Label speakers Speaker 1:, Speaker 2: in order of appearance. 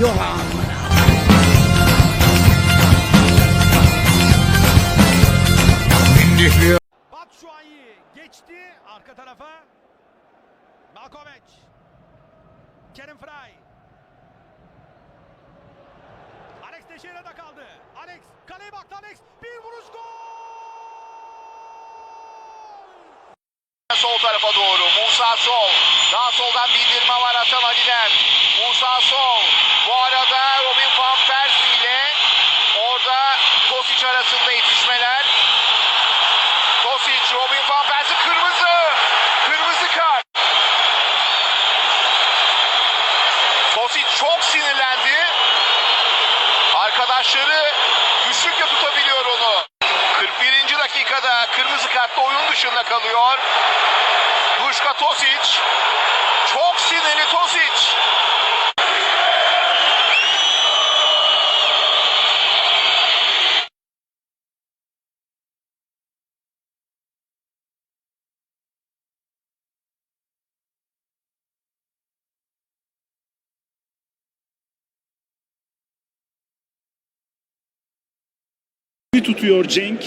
Speaker 1: Yohan.
Speaker 2: Mindihliyor.
Speaker 3: Batshuayi geçti arka tarafa. Malkovic. Kerim Fry. Alex Teixeira'da kaldı. Alex kaleye baktı Alex. Bir vuruş gol.
Speaker 4: Sol tarafa doğru. Musa Sol. Daha soldan bildirme var Hasan Ali'den. Musa Sol. Arkadaşları güçlükle tutabiliyor onu. 41. dakikada kırmızı kartla oyun dışında kalıyor. Duška Tosic. Çok sinirli Tosic.
Speaker 5: Tutuyor Cenk.